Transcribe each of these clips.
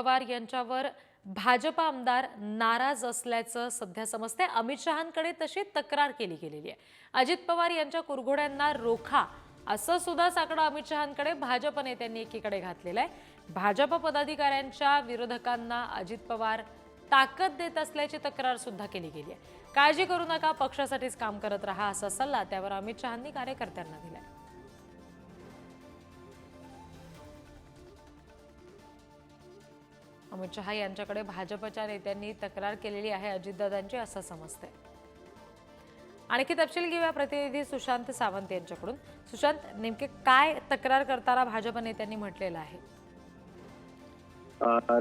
पवार यांच्यावर भाजप आमदार नाराज असल्याचं सध्या समजते अमित शहांकडे तशी तक्रार केली गेलेली आहे. अजित पवार यांच्या कुरघोड्यांना रोखा असं सुद्धा साकडं अमित शहांकडे भाजप नेत्यांनी एकीकडे घातलेलं आहे. भाजप पदाधिकाऱ्यांच्या विरोधकांना अजित पवार ताकद देत असल्याची तक्रार सुद्धा केली गेली आहे. काळजी करू नका पक्षासाठीच काम करत राहा असा सल्ला त्यावर अमित शहांनी कार्यकर्त्यांना दिलाय. अमित शहा यांच्याकडे भाजपच्या नेत्यांनी तक्रार केलेली आहे. अजितदादांची असं समजतंय. आणखी तपशील घेऊया प्रतिनिधी सुशांत सावंत यांच्याकडून. सुशांत नेमके काय तक्रार करताना भाजप नेत्यांनी म्हटलेलं आहे?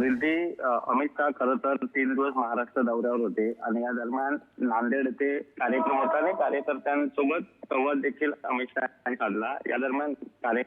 रिद्धी अमित शहा खरं तर तीन दिवस महाराष्ट्र दौऱ्यावर होते आणि या दरम्यान नांदेड येथे कार्यक्रम होता आणि कार्यकर्त्यांसोबत संवाद देखील अमित शहा यांनी साधला. या दरम्यान कार्य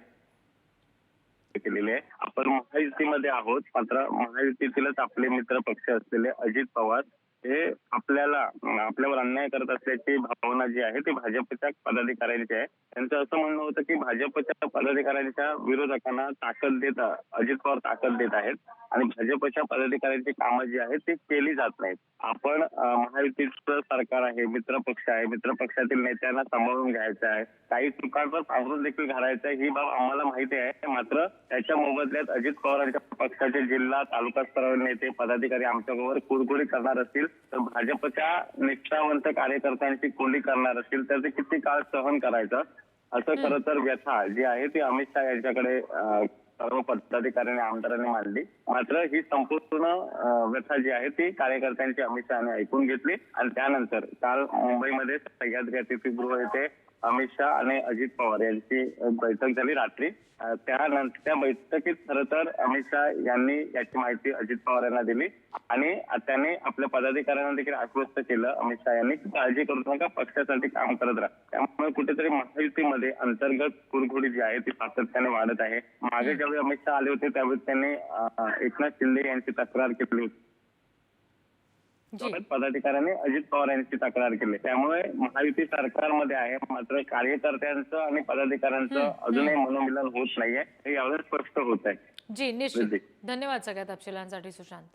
केलेले आहे. आपण महायुतीमध्ये आहोत. मात्र महायुतीतीलच आपले मित्र पक्ष असलेले अजित पवार हे आपल्याला आपल्यावर अन्याय करत असल्याची भावना जी आहे ती भाजपच्या पदाधिकाऱ्यांची आहे. त्यांचं असं म्हणणं होतं की भाजपच्या पदाधिकाऱ्यांच्या विरोधकांना ताकद देत अजित पवार ताकद देत आहेत. आणि भाजपच्या पदाधिकाऱ्यांची कामं जी आहेत ती केली जात नाहीत. आपण महायुतीचं सरकार आहे मित्र पक्ष आहे मित्र पक्षातील नेत्यांना सांभाळून घ्यायचं आहे. काही चुकांवर पांघरून देखील घालायचं आहे ही बाब आम्हाला माहिती आहे. मात्र त्याच्या मोबदल्यात अजित पवारांच्या पक्षाचे जिल्हा तालुका स्तरावर नेते पदाधिकारी आमच्याबरोबर कुरकुरी करणार असतील तर भाजपच्या निष्ठावंत कार्यकर्त्यांची कोंडी करणार असतील तर ते किती काळ सहन करायचं? असं खरं तर व्यथा जी आहे ती अमित शहा यांच्याकडे सर्व पदाधिकाऱ्यांनी आमदारांनी मांडली. मात्र ही संपूर्ण व्यथा जी आहे ती कार्यकर्त्यांची अमित शहाने ऐकून घेतली. आणि त्यानंतर काल मुंबईमध्ये सह्याद्री अतिथीगृह येथे अमित शहा आणि अजित पवार यांची बैठक झाली रात्री. त्यानंतर त्या बैठकीत खरं तर अमित शहा यांनी याची माहिती अजित पवार यांना दिली. आणि त्यांनी आपल्या पदाधिकाऱ्यांना देखील आश्वस्त केलं अमित शहा यांनी काळजी करू नका पक्षासाठी काम करत राहा. त्यामुळे कुठेतरी महायुतीमध्ये अंतर्गत कुरघोडी जी आहे ती सातत्याने वाढत आहे. मागे ज्यावेळी अमित शहा आले होते त्यावेळी त्यांनी एकनाथ शिंदे यांची तक्रार केली. होती पदाधिकाऱ्यांनी अजित पवार यांची तक्रार केली. त्यामुळे महायुती सरकारमध्ये आहे मात्र कार्यकर्त्यांचं आणि पदाधिकाऱ्यांचं अजूनही मनोमिलन होत नाहीये. हे यावेळेस स्पष्ट होत आहे. जी निश्चित. धन्यवाद सगळ्या तपशिलांसाठी सुशांत.